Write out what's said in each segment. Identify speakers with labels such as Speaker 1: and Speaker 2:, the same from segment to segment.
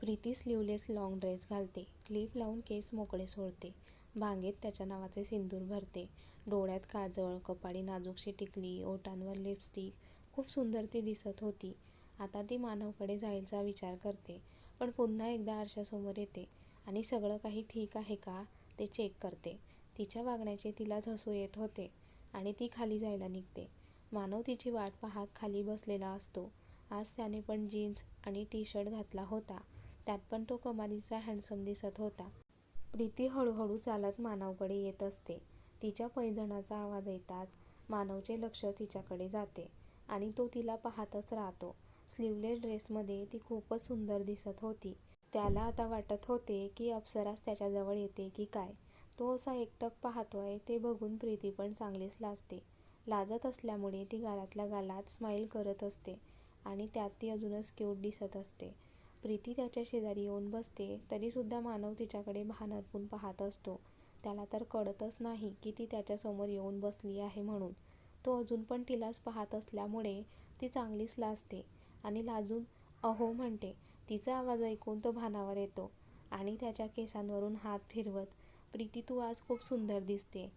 Speaker 1: Preeti sleeveless long dress घालते. Clip लावून केस मोकळे सोडते. भांगेत त्याच्या नावाचे सिंदूर भरते. डोळ्यात काजळ, कपाळी नाजूकशी टिकली, ओठांवर लिपस्टिक. खूप सुंदर ती दिसत होती. आता ती मानवकडे जायचा विचार करते. पण पुन्हा एकदा आरशासमोर येते आणि सगळं काही ठीक आहे का ते चेक करते. तिच्या वागण्याचे तिलाच हसू येत होते आणि ती खाली जायला निघते. मानव तिची वाट पाहात खाली बसलेला असतो. आज त्याने पण जीन्स आणि टी शर्ट घातला होता. त्यात पण तो कमालीचा हँडसम दिसत होता. प्रीती हळूहळू चालत मानवकडे येत असते. तिच्या पैंजणाचा आवाज येताच मानवचे लक्ष तिच्याकडे जाते आणि तो तिला पाहतच राहतो. स्लीवलेस ड्रेसमध्ये ती खूपच सुंदर दिसत होती. त्याला आता वाटत होते की अप्सराच त्याच्याजवळ येते की काय. तो असा एकटक पाहतोय ते बघून प्रीती पण चांगलीच लाजते. लाजत असल्यामुळे ती गालातल्या गालात स्माईल करत असते आणि त्यात ती अजूनच क्यूट दिसत असते. प्रीती त्याच्या शेजारी येऊन बसते तरीसुद्धा मानव तिच्याकडे भान अर्पून पाहत असतो. त्याला तर कळतच नाही की ती त्याच्यासमोर येऊन बसली आहे म्हणून. तो अजून पण तिलाच पाहत असल्यामुळे ती चांगलीच लाजते आणि लाजून अहो म्हणते. तिचा आवाज ऐकून तो भानावर येतो आणि त्याच्या केसांवरून हात फिरवत, प्रीती तू आज खूप सुंदर दिसते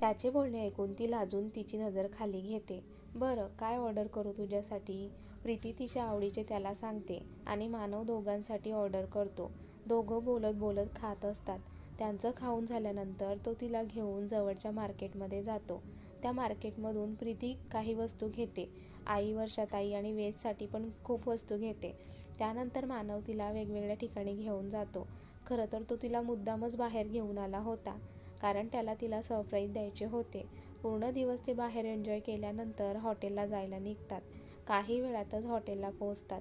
Speaker 1: त्याचे बोलणे ऐकून ती लाजून तिची नजर खाली घेते. बरं काय ऑर्डर करू तुझ्यासाठी? प्रीती तिच्या आवडीचे त्याला सांगते आणि मानव दोघांसाठी ऑर्डर करतो. दोघं बोलत बोलत खात असतात. त्यांचं खाऊन झाल्यानंतर तो तिला घेऊन जवळच्या मार्केटमध्ये जातो. त्या मार्केटमधून प्रीती काही वस्तू घेते. आई, वर्षाताई आणि वेजसाठी पण खूप वस्तू घेते. त्यानंतर मानव तिला वेगवेगळ्या ठिकाणी घेऊन जातो. खरं तर तो तिला मुद्दामच बाहेर घेऊन आला होता कारण त्याला तिला सरप्राईज द्यायचे होते. पूर्ण दिवस ते बाहेर एन्जॉय केल्यानंतर हॉटेलला जायला निघतात. काही वेळातच हॉटेलला पोहोचतात.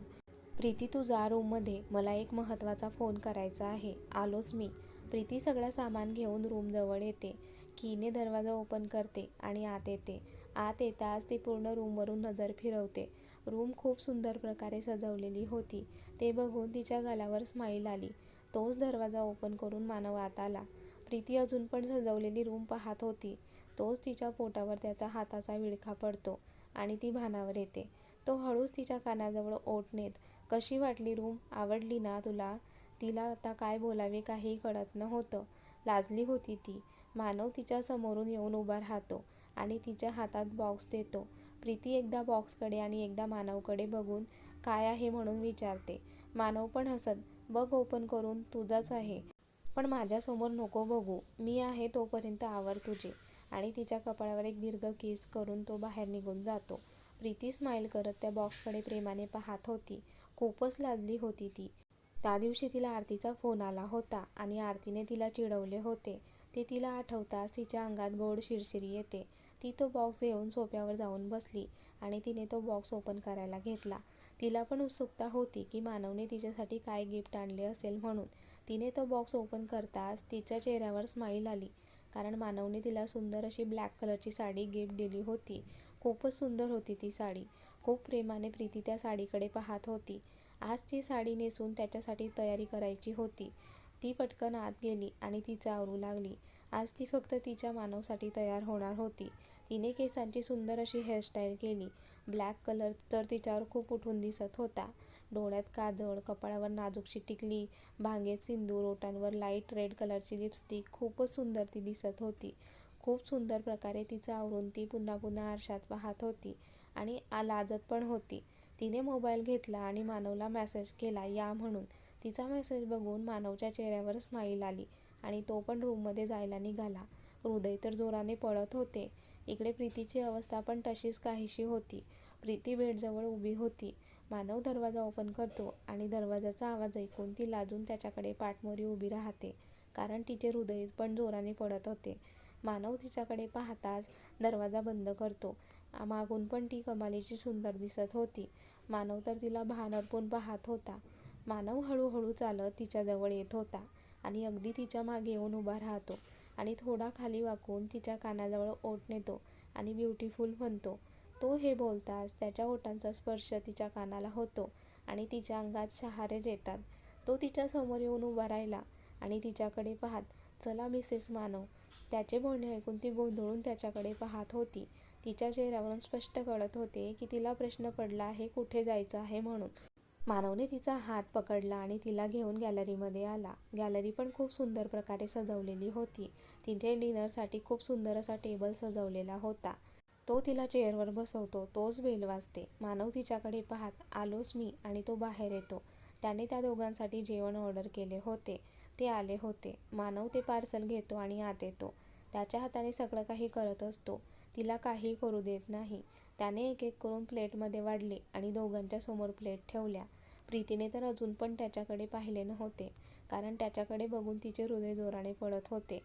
Speaker 1: प्रीती तुझा रूममध्ये मला एक महत्त्वाचा फोन करायचा आहे. आलोच मी. प्रीती सगळं सामान घेऊन रूमजवळ येते. कीने दरवाजा ओपन करते आणि आत येते. आत येताच ती पूर्ण रूमवरून नजर फिरवते. रूम खूप सुंदर प्रकारे सजवलेली होती. ते बघून तिच्या गालावर स्माईल आली. तोच दरवाजा ओपन करून मानव आत आला. प्रीती अजून पण सजवलेली रूम पाहत होती. तोच तिच्या पोटावर त्याचा हाताचा विळखा पडतो आणि ती भानावर येते. तो हळूच तिच्या कानाजवळ ओठ नेत, कशी वाटली रूम? आवडली ना तुला? तिला आता काय बोलावे काहीही कळत नव्हतं. लाजली होती ती. मानव तिच्या समोरून येऊन उभा राहतो आणि तिच्या हातात बॉक्स देतो. प्रीती एकदा बॉक्सकडे आणि एकदा मानवकडे बघून काय आहे म्हणून विचारते. मानव पण हसत, बघ ओपन करून. तुझाच आहे. पण माझ्यासमोर नको बघू. मी आहे तोपर्यंत आवर तुझे. आणि तिच्या कपाळावर एक दीर्घ केस करून तो बाहेर निघून जातो. प्रीती स्माईल करत त्या बॉक्सकडे प्रेमाने पाहत होती. खूपच लाजली होती ती. त्या दिवशी तिला आरतीचा फोन आला होता आणि आरतीने तिला चिडवले होते. ते तिला आठवताच तिच्या अंगात गोड शिरशिरी येते. ती तो बॉक्स घेऊन सोप्यावर जाऊन बसली आणि तिने तो बॉक्स ओपन करायला घेतला. तिला पण उत्सुकता होती की मानवने तिच्यासाठी काय गिफ्ट आणले असेल म्हणून. तिने तो बॉक्स ओपन करताच तिच्या चेहऱ्यावर स्माईल आली कारण मानवने तिला सुंदर अशी ब्लॅक कलरची साडी गिफ्ट दिली होती. खूपच सुंदर होती ती साडी. खूप प्रेमाने प्रीती त्या साडीकडे पाहत होती. आज ती साडी नेसून त्याच्यासाठी तयारी करायची होती. ती पटकन आत गेली आणि ती आवरू लागली. आज ती फक्त तिच्या मानवसाठी तयार होणार होती. तिने केसांची सुंदर अशी हेअरस्टाईल केली. ब्लॅक कलर तर तिच्यावर खूप उठून दिसत होता. डोळ्यात काजळ, कपाळावर नाजूकशी टिकली, भांगेत सिंदूर, ओटांवर लाइट रेड कलरची लिपस्टिक. खूपच सुंदर ती दिसत होती. खूप सुंदर प्रकारे तिचं आवरून ती पुन्हा पुन्हा आरशात पाहत होती आणि लाजत पण होती. तिने मोबाईल घेतला आणि मानवला मेसेज केला या म्हणून. तिचा मेसेज बघून मानवच्या चेहऱ्यावर स्माईल आली आणि तो पण रूममध्ये जायला निघाला. हृदय तर जोराने पळत होते. इकडे प्रीतीची अवस्था पण तशीच काहीशी होती. प्रीती बेडजवळ उभी होती. मानव दरवाजा ओपन करतो आणि दरवाजाचा आवाज ऐकून ती लाजून त्याच्याकडे पाठमोरी उभी राहते कारण तिचे हृदय पण जोराने पडत होते. मानव तिच्याकडे पाहताच दरवाजा बंद करतो. मागून पण ती कमालीची सुंदर दिसत होती. मानव तर तिला भान अर्पून पाहत होता. मानव हळूहळू चालत तिच्याजवळ येत होता आणि अगदी तिच्यामागे येऊन उभा राहतो आणि थोडा खाली वाकून तिच्या कानाजवळ ओठ नेतो आणि ब्युटिफुल म्हणतो. तो हे बोलताच त्याच्या ओठांचा स्पर्श तिच्या कानाला होतो आणि तिच्या अंगात शहारे येतात. तो तिच्या समोर येऊन उभा राहिला आणि तिच्याकडे पाहत, चला मिसेस मानव. त्याचे बोलणे ऐकून ती गोंधळून त्याच्याकडे पाहत होती. तिच्या चेहऱ्यावरून स्पष्ट कळत होते की तिला प्रश्न पडला आहे कुठे जायचं आहे म्हणून. मानवने तिचा हात पकडला आणि तिला घेऊन गॅलरीमध्ये आला. गॅलरी पण खूप सुंदर प्रकारे सजवलेली होती. तिथे डिनरसाठी खूप सुंदर असा टेबल सजवलेला होता. तो तिला चेअरवर बसवतो. तोच बेल वाजते. मानव तिच्याकडे पाहत आलोच मी आणि तो बाहेर येतो. त्याने त्या दोघांसाठी जेवण ऑर्डर केले होते. ते आले होते. मानव ते पार्सल घेतो आणि आत येतो. त्याच्या हाताने सगळं काही करत असतो. तिला काही करू देत नाही. त्याने एक एक करून प्लेटमध्ये वाढले आणि दोघांच्या समोर प्लेट ठेवल्या. प्रीतीने तर अजून पण त्याच्याकडे पाहिले नव्हते कारण त्याच्याकडे बघून तिचे हृदय जोराने पडत होते.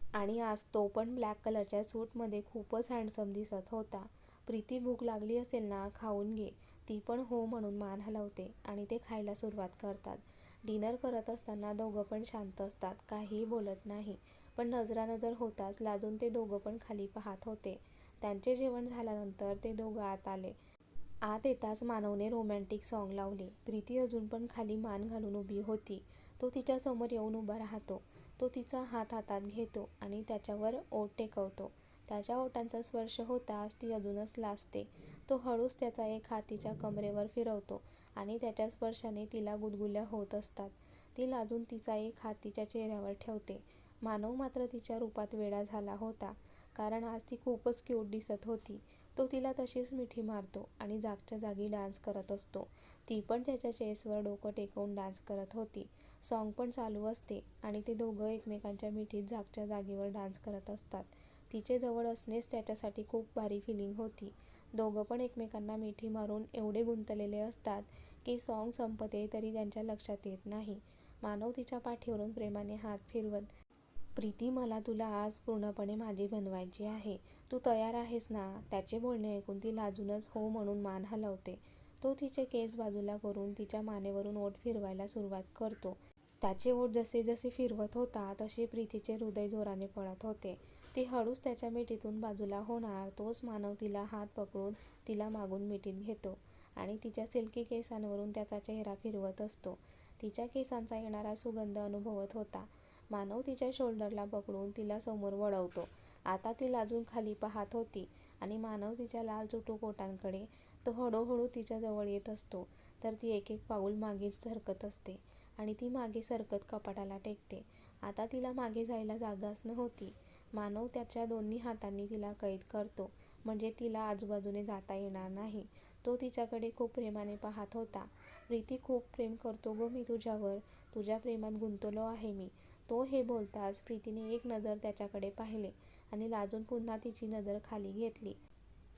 Speaker 1: आणि आज तो पण ब्लॅक कलरच्या सूटमध्ये खूपच हँडसम दिसत होता. प्रीती भूक लागली असेल ना खाऊन घे. ती पण हो म्हणून मान हलवते आणि ते खायला सुरुवात करतात. डिनर करत असताना दोघं पण शांत असतात काहीही बोलत नाही. पण नजरानजर होताच लाजून ते दोघं पण खाली पाहत होते. त्यांचे जेवण झाल्यानंतर ते दोघं आत आले. आत येताच मानवने रोमॅन्टिक सॉन्ग लावले. प्रीती अजून पण खाली मान घालून उभी होती. तो तिच्या समोर येऊन उभा राहतो. तो तिचा हात हातात घेतो आणि त्याच्यावर ओठ टेकवतो. त्याच्या ओठांचा स्पर्श होताच ती अजूनच लाजते. तो हळूच त्याचा एक हात तिच्या कमरेवर फिरवतो आणि त्याच्या स्पर्शाने तिला गुदगुल्या होत असतात. ती लाजून तिचा एक हात तिच्या चेहऱ्यावर ठेवते. मानव मात्र तिच्या रूपात वेडा झाला होता. कारण आज ती खूपच क्यूट दिसत होती. तो तिला तशीच मिठी मारतो आणि जागच्या जागी डान्स करत असतो. ती पण त्याच्या चेसवर डोकं टेकवून डान्स करत होती. सॉन्ग पण चालू असते आणि ते दोघं एकमेकांच्या मिठीत जागच्या जागेवर डान्स करत असतात. तिचे जवळ असणेच त्याच्यासाठी खूप भारी फिलिंग होती. दोघं पण एकमेकांना मिठी मारून एवढे गुंतलेले असतात की सॉन्ग संपते तरी त्यांच्या लक्षात येत नाही. मानव तिच्या पाठीवरून प्रेमाने हात फिरवत प्रीती मला तुला आज पूर्णपणे माझी बनवायची आहे. तू तयार आहेस ना? त्याचे बोलणे ऐकून ती लाजूनच हो म्हणून मान हलवते. तो तिचे केस बाजूला करून तिच्या मानेवरून ओठ फिरवायला सुरुवात करतो. त्याचे ओठ जसे जसे फिरवत होता तसे प्रीतीचे हृदय जोराने पळत होते. ती हळूच त्याच्या मिठीतून बाजूला होणार तोच मानव तिला हात पकडून तिला मागून मिठीत घेतो आणि तिच्या सिल्की केसांवरून त्याचा चेहरा फिरवत असतो. तिच्या केसांचा येणारा सुगंध अनुभवत होता. मानव तिच्या शोल्डरला पकडून तिला समोर वळवतो. आता ती लाजून खाली पाहत होती आणि मानव तिच्या लाल चुटू कोटांकडे तो हळूहळू तिच्याजवळ येत असतो. तर ती एक एक पाऊल मागेच सरकत असते आणि ती मागे सरकत कपाटाला टेकते. आता तिला मागे जायला जागाच नव्हती. मानव त्याच्या दोन्ही हातांनी तिला कैद करतो. म्हणजे तिला आजूबाजूने जाता येणार नाही. तो तिच्याकडे खूप प्रेमाने पाहत होता. प्रीती खूप प्रेम करतो गो मी तुझ्यावर. तुझ्या प्रेमात गुंतलो आहे मी. तो हे बोलताच प्रीतीने एक नजर त्याच्याकडे पाहिले आणि लाजून पुन्हा तिची नजर खाली घेतली.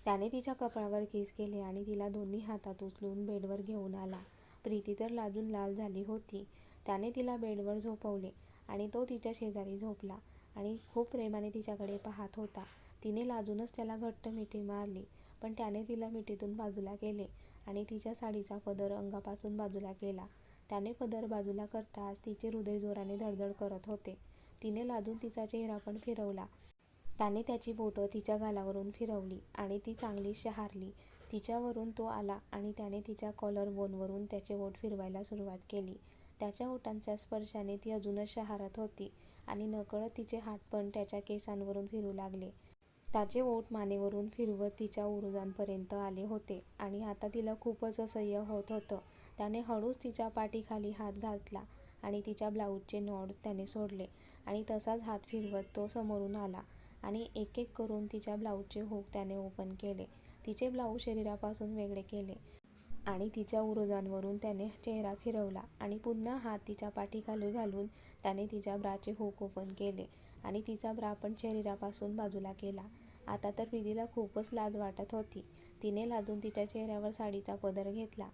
Speaker 1: त्याने तिच्या कपाळावर केस केले आणि तिला दोन्ही हातात उचलून बेडवर घेऊन आला. प्रीती तर लाजून लाल झाली होती. त्याने तिला बेडवर झोपवले आणि तो तिच्या शेजारी झोपला आणि खूप प्रेमाने तिच्याकडे पाहत होता. तिने लाजूनच त्याला घट्ट मिठी मारली पण त्याने तिला मिठीतून बाजूला केले आणि तिच्या साडीचा पदर अंगापासून बाजूला केला. त्याने पदर बाजूला करताच तिचे हृदय जोराने धडधड करत होते. तिने लाजून तिचा चेहरा पण फिरवला. त्याने त्याची बोटं तिच्या गालावरून फिरवली आणि ती चांगली शहारली. तिच्यावरून तो आला आणि त्याने तिच्या कॉलर बोनवरून त्याचे ओठ फिरवायला सुरुवात केली. त्याच्या ओठांच्या स्पर्शाने ती अजूनच शहारत होती आणि नकळत तिचे हात पण त्याच्या केसांवरून फिरू लागले. त्याचे ओठ मानेवरून फिरवत तिच्या उरुजांपर्यंत आले होते आणि आता तिला खूपच असह्य होत होतं. त्याने हळूच तिच्या पाठीखाली हात घातला आणि तिच्या ब्लाऊजचे नॉड त्याने सोडले आणि तसाच हात फिरवत तो समोरून आला आणि एक एक करून तिच्या ब्लाऊजचे हुक त्याने ओपन केले. तिचे ब्लाऊज शरीरापासून वेगळे केले आणि तिच्या उरोजांवरून त्याने चेहरा फिरवला आणि पुन्हा हात तिच्या पाठीखाली घालून त्याने तिच्या ब्राचे हुक ओपन केले आणि तिचा ब्रा पण शरीरापासून बाजूला केला. आता तर प्रीतीला खूपच लाज वाटत होती. तिने लाजून तिच्या चेहऱ्यावर साडीचा पदर घेतला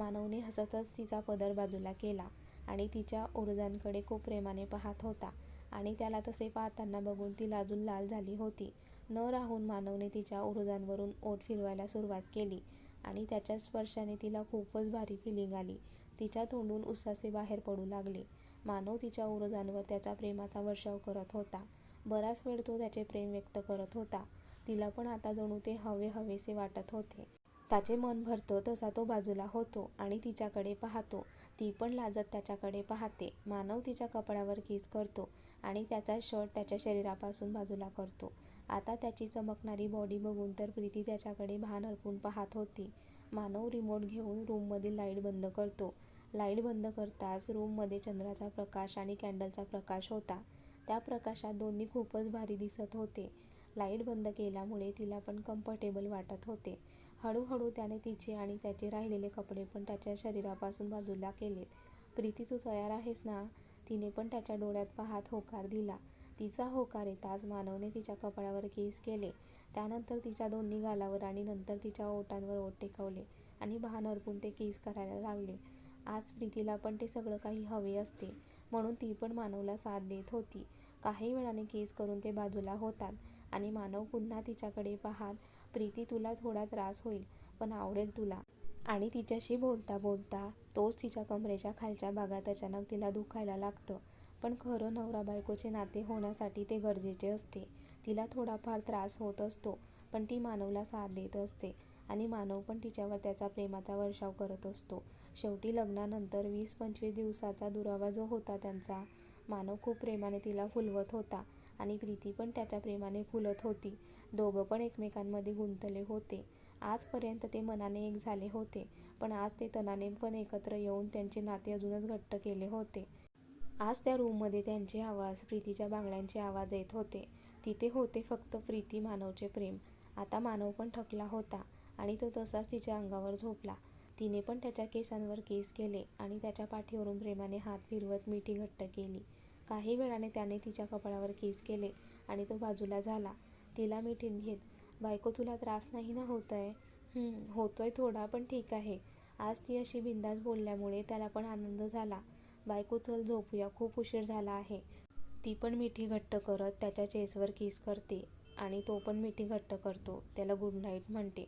Speaker 1: मानवने हसतच तिचा पदर बाजूला केला आणि तिच्या उरुजांकडे खूप प्रेमाने पाहत होता. आणि त्याला तसे पाहताना बघून ती लाजून लाल झाली होती. न राहून मानवने तिच्या उरुजांवरून ओठ फिरवायला सुरुवात केली आणि त्याच्या स्पर्शाने तिला खूपच भारी फिलिंग आली. तिच्या तोंडून उसासे बाहेर पडू लागले. मानव तिच्या उरुजांवर त्याचा प्रेमाचा वर्षाव करत होता. बराच वेळ तो त्याचे प्रेम व्यक्त करत होता. तिला पण आता जणू ते हवे हवेसे वाटत होते. त्याचे मन भरतं तसा तो बाजूला होतो आणि तिच्याकडे पाहतो. ती पण लाजत त्याच्याकडे पाहते. मानव तिच्या कपड्यावर किस करतो आणि त्याचा शर्ट त्याच्या शरीरापासून बाजूला करतो. आता त्याची चमकणारी बॉडी बघून तर प्रीती त्याच्याकडे भान हरपून पाहत होती. मानव रिमोट घेऊन रूममधील लाइट बंद करतो. लाइट बंद करताच रूममध्ये चंद्राचा प्रकाश आणि कॅन्डलचा प्रकाश होता. त्या प्रकाशात दोन्ही खूपच भारी दिसत होते. लाइट बंद केल्यामुळे तिला पण कम्फर्टेबल वाटत होते. हळूहळू त्याने तिचे आणि त्याचे राहिलेले कपडे पण त्याच्या शरीरापासून बाजूला केलेत. प्रीती तू तयार आहेस ना? तिने पण त्याच्या डोळ्यात पाहत होकार दिला. तिचा होकार येताच मानवने तिच्या कपाळावर केस केले. त्यानंतर तिच्या दोन्ही गालावर आणि नंतर तिच्या ओटांवर ओट टेकवले आणि भान हरपून ते केस करायला लागले. आज प्रीतीला पण ते सगळं काही हवे असते म्हणून ती पण मानवला साथ देत होती. काही वेळाने केस करून ते बाजूला होतात आणि मानव पुन्हा तिच्याकडे पाहात प्रीती तुला थोडा त्रास होईल पण आवडेल तुला. आणि तिच्याशी बोलता बोलता तोच तिच्या कमरेच्या खालच्या भागात अचानक तिला दुखायला लागतं. पण खरं नवरा बायकोचे नाते होण्यासाठी ते गरजेचे असते. तिला थोडाफार त्रास होत असतो पण ती मानवला साथ देत असते. आणि मानव पण तिच्यावर त्याचा प्रेमाचा वर्षाव करत असतो. शेवटी लग्नानंतर वीस पंचवीस दिवसाचा दुरावा जो होता त्यांचा मानव खूप प्रेमाने तिला फुलवत होता. आणि प्रीती पण त्याच्या प्रेमाने फुलत होती. दोघं पण एकमेकांमध्ये गुंतले होते. आजपर्यंत ते मनाने एक झाले होते पण आज ते तनाने पण एकत्र येऊन त्यांचे नाते अजूनच घट्ट केले होते. आज त्या रूममध्ये त्यांचे आवाज प्रीतीच्या बांगड्यांचे आवाज येत होते. तिथे होते फक्त प्रीती मानवचे प्रेम. आता मानव पण थकला होता आणि तो तसाच तिच्या अंगावर झोपला. तिने पण त्याच्या केसांवर केस केले आणि त्याच्या पाठीवरून प्रेमाने हात फिरवत मिठी घट्ट केली. काही वेळाने त्याने तिच्या कपाळावर केस केले आणि तो बाजूला झाला. तिला मिठीत घेत बायको तुला त्रास नाही ना होत आहे होतोय थोडा पण ठीक आहे. आज ती अशी बिंदास बोलल्यामुळे त्याला पण आनंद झाला. बायको चल झोपूया खूप उशीर झाला आहे. ती पण मिठी घट्ट करत त्याच्या चेसवर किस करते आणि तो पण मिठी घट्ट करतो त्याला गुड नाईट म्हणते.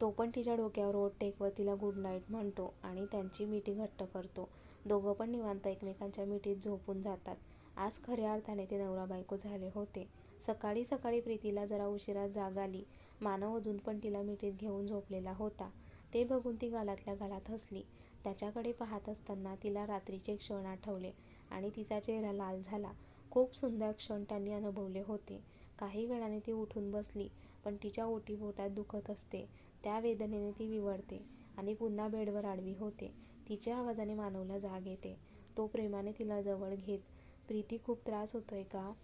Speaker 1: तो पण तिच्या डोक्यावर ओट टेकवत तिला गुड नाईट म्हणतो आणि त्यांची मिठी घट्ट करतो. दोघं पण निवांत एकमेकांच्या मिठीत झोपून जातात. आज खऱ्या अर्थाने ते नवरा बायको झाले होते. सकाळी सकाळी प्रीतीला जरा उशिरा जाग आली. मानव अजून पण तिला मिठीत घेऊन झोपलेला होता. ते बघून ती गालातल्या गालात हसली. त्याच्याकडे पाहत असताना तिला रात्रीचे क्षण आठवले आणि तिचा चेहरा लाल झाला. खूप सुंदर क्षण त्यांनी अनुभवले होते. काही वेळाने ती उठून बसली पण तिच्या ओटीपोटात दुखत असते. त्या वेदनेने ती विवळते आणि पुन्हा बेडवर आडवी होते. तिच्या आवाजाने मानवला जाग येते. तो प्रेमाने तिला जवळ घेत प्रीती खूप त्रास होतोय का?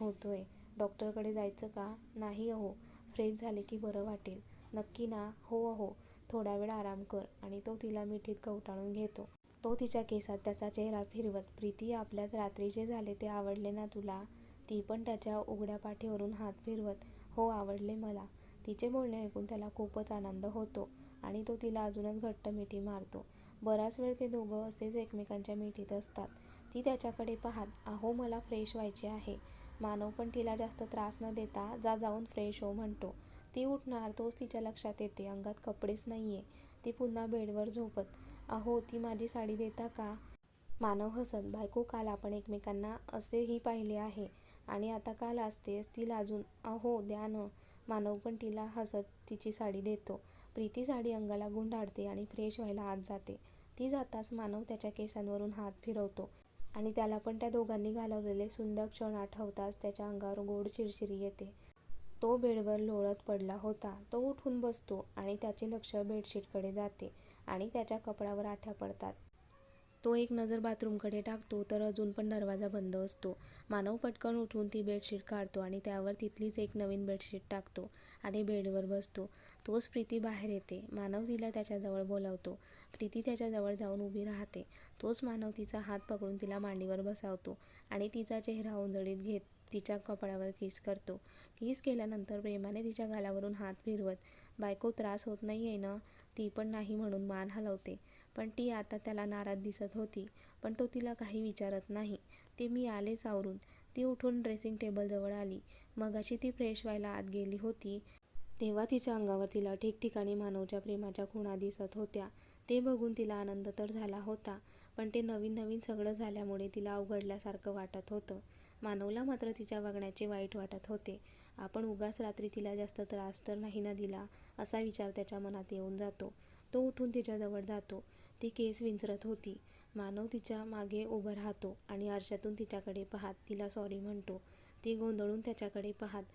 Speaker 1: होतोय. डॉक्टरकडे जायचं का? नाही अहो. फ्रेश झाले की बरं वाटेल. नक्की ना? हो अहो. थोडा वेळ आराम कर आणि तो तिला मिठीत कवटाळून घेतो. तो तिच्या केसात त्याचा चेहरा फिरवत प्रीती आपल्यात रात्री जे झाले ते आवडले ना तुला? ती पण त्याच्या उघड्या पाठीवरून हात फिरवत हो आवडले मला. तिचे बोलणे ऐकून त्याला खूपच आनंद होतो आणि तो तिला अजूनच घट्ट मिठी मारतो. बराच वेळ ते दोघं असेच एकमेकांच्या मिठीत असतात. ती त्याच्याकडे पाहत अहो मला फ्रेश व्हायचे आहे. मानव पण तिला जास्त त्रास न देता जा जाऊन फ्रेश हो म्हणतो. ती उठणार तोच तिच्या लक्षात येते. अंगात कपडेच नाहीये. ती पुन्हा बेडवर झोपत. अहो ती माझी साडी देता का? मानव हसत. बायको काल आपण एकमेकांना असेही पाहिले आहे आणि आता काल असतेस ती लाजून. अहो द्या न. मानव पण तिला हसत तिची साडी देतो. प्रीती साडी अंगाला गुंडाळते आणि फ्रेश व्हायला आत जाते. ती जाताच मानव त्याच्या केसांवरून हात फिरवतो. आणि त्याला पण त्या दोघांनी घालवलेले सुंदर क्षण आठवताच त्याच्या अंगावर गोड चिरचिरी येते. तो बेडवर लोळत पडला होता. तो उठून बसतो आणि त्याचे लक्ष बेडशीटकडे जाते आणि त्याच्या कपड्यावर आठ्या पडतात. तो एक नजर बाथरूमकडे टाकतो तर अजून पण दरवाजा बंद असतो. मानव पटकन उठून ती बेडशीट काढतो आणि त्यावर तिथलीच एक नवीन बेडशीट टाकतो आणि बेडवर बसतो. तोच प्रीती बाहेर येते. मानव तिला त्याच्याजवळ बोलावतो. प्रीती त्याच्याजवळ जाऊन उभी राहते. तोच मानव तिचा हात पकडून तिला मांडीवर बसावतो आणि तिचा चेहरा उंजळीत घेत तिच्या कपड्यावर किस करतो. किस केल्यानंतर प्रेमाने तिच्या गालावरून हात फिरवत बायको त्रास होत नाही आहे ना? ती पण नाही म्हणून मान हलवते. पण ती आता त्याला नाराज दिसत होती. पण तो तिला काही विचारत नाही. ते मी आलेच आवरून ती उठून ड्रेसिंग टेबलजवळ आली. मगाशी ती फ्रेश व्हायला आत गेली होती. तेव्हा तिच्या अंगावर तिला ठिकठिकाणी मानवच्या प्रेमाच्या खुणा दिसत होत्या. ते बघून तिला आनंद तर झाला होता पण ते नवीन नवीन सगळं झाल्यामुळे तिला अवघडल्यासारखं वाटत होतं. मानवला मात्र तिच्या वागण्याचे वाईट वाटत होते. आपण उगाच रात्री तिला जास्त त्रास तर नाही ना दिला असा विचार त्याच्या मनात येऊन जातो. तो उठून तिच्याजवळ जातो. ती केस विंचरत होती. मानव तिच्यामागे उभं राहतो आणि आरशातून तिच्याकडे पाहत तिला सॉरी म्हणतो. ती गोंधळून त्याच्याकडे पाहत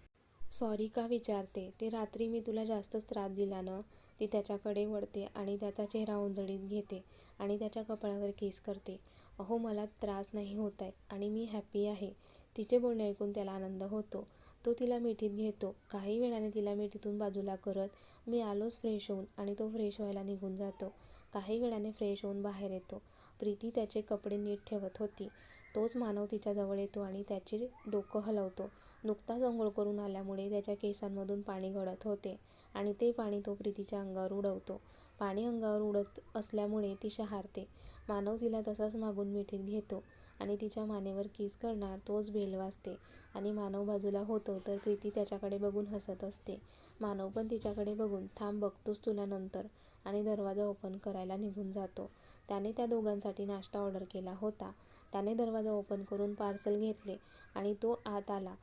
Speaker 1: सॉरी का विचारते? ते रात्री मी तुला जास्तच त्रास दिला ना ती त्याच्याकडे वळते आणि त्याचा चेहरा उंजळीत घेते आणि त्याच्या कपाळावर केस करते. अहो मला त्रास नाही होत आहे आणि मी हॅपी आहे. तिचे बोलणे ऐकून त्याला आनंद होतो. तो तिला मिठीत घेतो. काही वेळाने तिला मिठीतून बाजूला करत मी आलोच फ्रेश होऊन आणि तो फ्रेश व्हायला निघून जातो. काही वेळाने फ्रेश होऊन बाहेर येतो. प्रीती त्याचे कपडे नीट ठेवत होती. तोच मानव तिच्याजवळ येतो आणि त्याचे डोकं हलवतो. नुकताच अंघोळ करून आल्यामुळे त्याच्या केसांमधून पाणी गळत होते आणि ते पाणी तो प्रीतीच्या अंगावर उडवतो. पाणी अंगावर उडत असल्यामुळे ती शहारते. मानव तिला तसाच मागून मिठीत घेतो. आणि तिच्या मानेवर किस करणार तोच भेल वाजते आणि मानव बाजूला होतो तर प्रीती त्याच्याकडे बघून हसत असते. मानव पण तिच्याकडे बघून थांब बघतोच तुला नंतर. आणि दरवाजा ओपन करायला निघून जातो. त्याने त्या दोघांसाठी नाश्ता ऑर्डर केला होता. त्याने दरवाजा ओपन करून पार्सल घेतले आणि तो आत आला.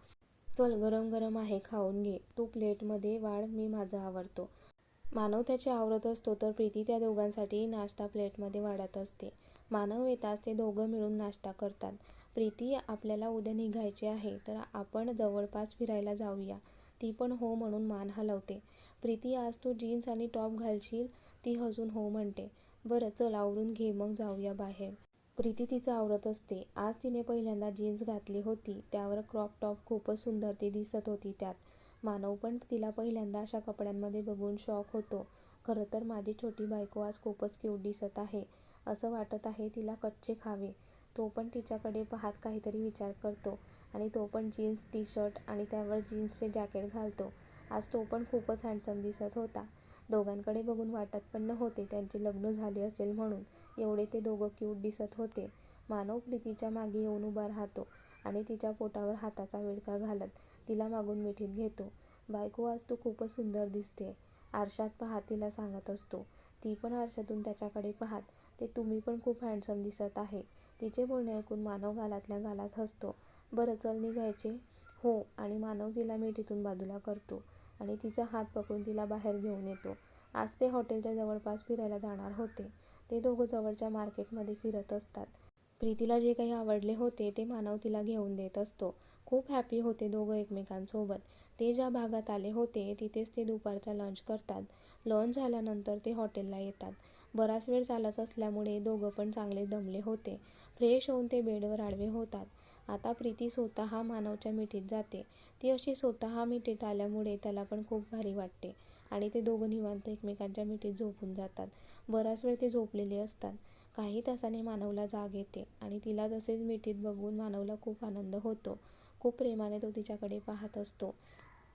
Speaker 1: चल गरम गरम आहे खाऊन घे. तू प्लेटमध्ये वाढ मी माझा आवडतो मानव त्याचे आवरत असतो तर प्रीती त्या दोघांसाठी नाश्ता प्लेटमध्ये वाढत असते. मानव येताच ते दोघं मिळून नाश्ता करतात. प्रीती आपल्याला उद्या निघायचे आहे तर आपण जवळपास फिरायला जाऊया. ती पण हो म्हणून मान हलवते. प्रीती आज तू जीन्स आणि टॉप घालशील? ती हसून हो म्हणते. बरं चल आवरून घे मग जाऊया बाहेर. प्रीती तिचं आवरत असते. आज तिने पहिल्यांदा जीन्स घातली होती. त्यावर क्रॉप टॉप खूपच सुंदर ती दिसत होती त्यात. मानव पण तिला पहिल्यांदा अशा कपड्यांमध्ये बघून शॉक होतो. खरं तर माझी छोटी बायको आज खूपच क्यूट दिसत आहे. असं वाटत आहे तिला कच्चे खावे. तो पण तिच्याकडे पाहत काहीतरी विचार करतो आणि तो पण जीन्स टी शर्ट आणि त्यावर जीन्सचे जॅकेट घालतो. आज तो पण खूपच हँडसम दिसत होता. दोघांकडे बघून वाटत पण नव्हते त्यांचे लग्न झाले असेल म्हणून. एवढे ते दोघं क्यूट दिसत होते. मानव प्रीतीच्या मागे येऊन उभा राहतो आणि तिच्या पोटावर हाताचा विळखा घालत तिला मागून मिठीत घेतो. बायको आज तू खूपच सुंदर दिसते. आरशात पाहत तिला सांगत असतो. ती पण आरशातून त्याच्याकडे पाहत ते तुम्ही पण खूप हँडसम दिसत आहे. तिचे बोलणे ऐकून मानव गालातल्या गालात हसतो. बरं चल निघायचे. हो आणि मानव तिला मिठीतून बाजूला करतो आणि तिचा हात पकडून तिला बाहेर घेऊन येतो. आज ते हॉटेलच्या जवळपास फिरायला जाणार होते. ते दोघं जवळच्या मार्केटमध्ये फिरत असतात. प्रीतीला जे काही आवडले होते ते मानव तिला घेऊन देत असतो. खूप हॅपी होते दोघं एकमेकांसोबत. ते ज्या भागात आले होते तिथेच ते दुपारचा लंच करतात. लंच झाल्यानंतर ते हॉटेलला येतात. बराच वेळ चालत असल्यामुळे दोघं पण चांगले दमले होते. फ्रेश होऊन ते बेडवर आडवे होतात. आता प्रीती स्वतः मानवच्या मिठीत जाते. ती अशी स्वतः मिठीत आल्यामुळे त्याला पण खूप भारी वाटते आणि ते दोघं निवांत एकमेकांच्या मिठीत झोपून जातात. बराच वेळ ते झोपलेले असतात. काही तासाने मानवला जाग येते आणि तिला तसेच मिठीत बघून मानवला खूप आनंद होतो. खूप प्रेमाने तो तिच्याकडे पाहत असतो.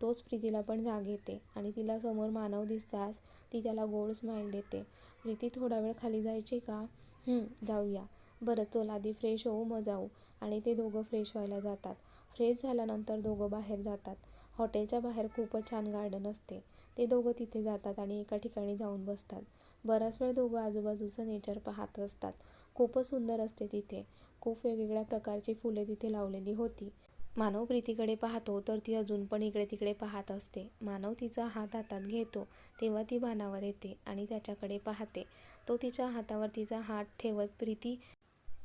Speaker 1: तोच प्रीतीला पण जाग येते आणि तिला समोर मानव दिसताच ती त्याला गोड स्माईल देते. प्रीती थोडा वेळ खाली जायची का? जाऊया. बरं चल आधी फ्रेश होऊ मग जाऊ. आणि ते दोघं फ्रेश व्हायला जातात. फ्रेश झाल्यानंतर दोघं बाहेर जातात. हॉटेलच्या बाहेर खूपच छान गार्डन असते. ते दोघं तिथे जातात आणि एका ठिकाणी जाऊन बसतात. बराच वेळ दोघं आजूबाजूचं नेचर पाहत असतात. खूपच सुंदर असते तिथे. खूप वेगवेगळ्या प्रकारची फुले तिथे लावलेली होती. मानव प्रीतीकडे पाहतो तर ती अजून पण इकडे तिकडे पाहत असते. मानव तिचा हात हातात घेतो तेव्हा ती भानावर येते आणि त्याच्याकडे पाहते. तो तिच्या हातावर तिचा हात ठेवत प्रीती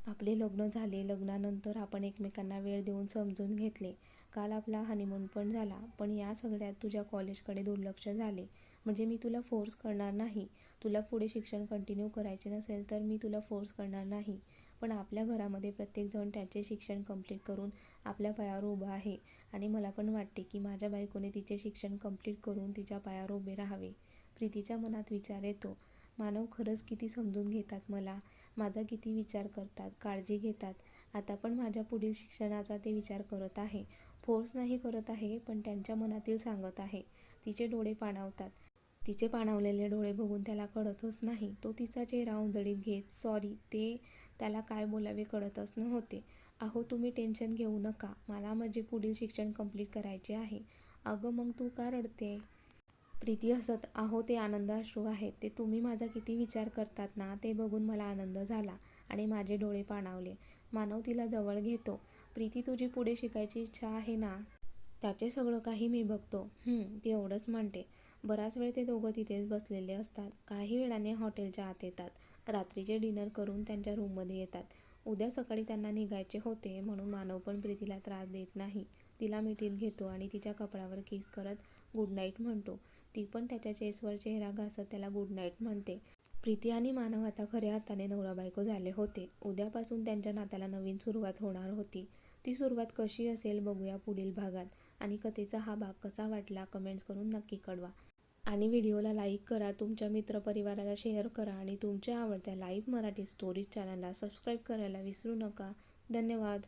Speaker 1: आपले लग्न झाले. लग्नानंतर आपण एकमेकांना वेळ देऊन समजून घेतले. काल आपला हनीमून पण झाला पण या सगळ्यात तुझ्या कॉलेजकडे दुर्लक्ष झाले. म्हणजे मी तुला फोर्स करणार नाही. तुला पुढे शिक्षण कंटिन्यू करायचे नसेल तर मी तुला फोर्स करणार नाही. पण आपल्या घरामध्ये प्रत्येकजण त्याचे शिक्षण कंप्लीट करून आपल्या पायावर उभा आहे. आणि मला पण वाटते की माझ्या बायकोने तिचे शिक्षण कंप्लीट करून तिच्या पायावर उभे राहावे. प्रीतीच्या मनात विचार येतो मानव खरंच किती समजून घेतात मला. माझा किती विचार करतात काळजी घेतात. आता पण माझ्या पुढील शिक्षणाचा ते विचार करत आहे. फोर्स नाही करत आहे पण त्यांच्या मनातील सांगत आहे. तिचे डोळे पाणावतात. तिचे पाणावलेले डोळे बघून त्याला कळतच नाही. तो तिचा चेहरा उंजळीत घेत सॉरी ते त्याला काय बोलावे कळतच नव्हते. अहो तुम्ही टेन्शन घेऊ नका. मला माझे पुढील शिक्षण कंप्लीट करायचे आहे. अगं मग तू का रडते? प्रीती हसत अहो ते आनंद अश्रू आहेत. ते तुम्ही माझा किती विचार करतात ना ते बघून मला आनंद झाला आणि माझे डोळे पाणावले. मानव तिला जवळ घेतो. प्रीती तुझी पुढे शिकायची इच्छा आहे ना? त्याचे सगळं काही मी बघतो. ती एवढंच म्हणते. बराच वेळ ते दोघं तिथेच बसलेले असतात. काही वेळाने हॉटेलच्या आत येतात. रात्रीचे डिनर करून त्यांच्या रूममध्ये येतात. उद्या सकाळी त्यांना निघायचे होते म्हणून मानव पण प्रीतीला त्रास देत नाही. तिला मिठीत घेतो आणि तिच्या कपड्यावर किस करत गुड नाईट म्हणतो. ती पण त्याच्या चेसवर चेहरा घासत त्याला गुड नाईट म्हणते. प्रीती आणि मानव आता खऱ्या अर्थाने नवरा बायको झाले होते. उद्यापासून त्यांच्या नात्याला नवीन सुरुवात होणार होती. ती सुरुवात कशी असेल बघूया पुढील भागात. आणि कथेचा हा भाग कसा वाटला कमेंट्स करून नक्की कळवा. आणि व्हिडिओला लाईक करा तुमच्या मित्रपरिवाराला शेअर करा आणि तुमच्या आवडत्या लाईव्ह मराठी स्टोरीज चॅनलला सबस्क्राईब करायला विसरू नका. धन्यवाद.